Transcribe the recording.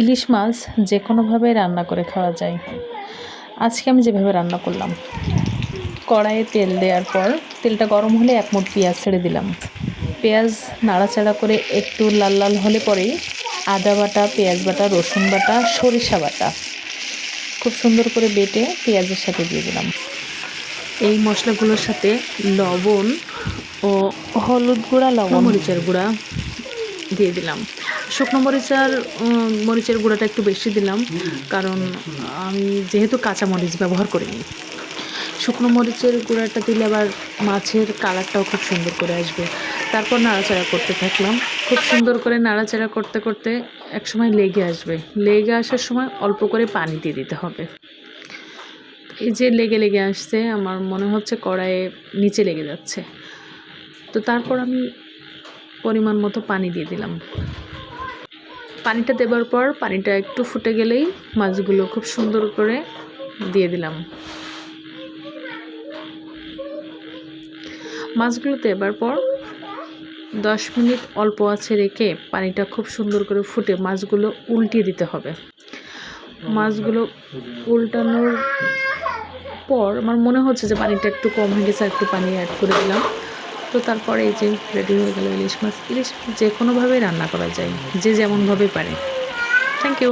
ইলিশ মাছ যে কোনোভাবে রান্না করে খাওয়া যায়। আজকে আমি যেভাবে রান্না করলাম কড়াইয়ে তেল দেওয়ার পর তেলটা গরম হলে এক মুঠ পেঁয়াজ ছেড়ে দিলাম। পেঁয়াজ নাড়াচাড়া করে একটু লাল লাল হলে পরেই আদা বাটা পেঁয়াজ বাটা রসুন বাটা সরিষা বাটা। খুব সুন্দর করে বেটে পেঁয়াজের সাথে দিয়ে দিলাম। এই মশলাগুলোর সাথে লবণ ও হলুদ গুঁড়া লবণ মরিচের গুঁড়া দিয়ে দিলাম। শুকনো মরিচার মরিচের গুঁড়াটা একটু বেশি দিলাম, কারণ আমি যেহেতু কাঁচা মরিচ ব্যবহার করিনি। শুকনো মরিচের গুঁড়াটা দিলে আবার মাছের কালারটাও খুব সুন্দর করে আসবে। তারপর নাড়াচাড়া করতে থাকলাম। খুব সুন্দর করে নাড়াচাড়া করতে করতে একসময় লেগে আসবে। লেগে আসার সময় অল্প করে পানি দিয়ে দিতে হবে। এই যে লেগে লেগে আসছে, আমার মনে হচ্ছে কড়াইয়ে নিচে লেগে যাচ্ছে। তো তারপর আমি পরিমাণ মতো পানি দিয়ে দিলাম। পানিটা দেবার পর পানিটা একটু ফুটে গেলেই মাছগুলো খুব সুন্দর করে দিয়ে দিলাম। মাছগুলো দেবার পর দশ মিনিট অল্প আছে রেখে পানিটা খুব সুন্দর করে ফুটে মাছগুলো উল্টিয়ে দিতে হবে। মাছগুলো উল্টানোর পর আমার মনে হচ্ছে যে পানিটা একটু কম হয়ে গেছে একটু পানি অ্যাড করে দিলাম। তো তারপরে এই যে রেডি হয়ে গেল ইলিশ মাছ। ইলিশ যে কোনোভাবেই রান্না করা যায় যে যেমনভাবে পারে। Thank you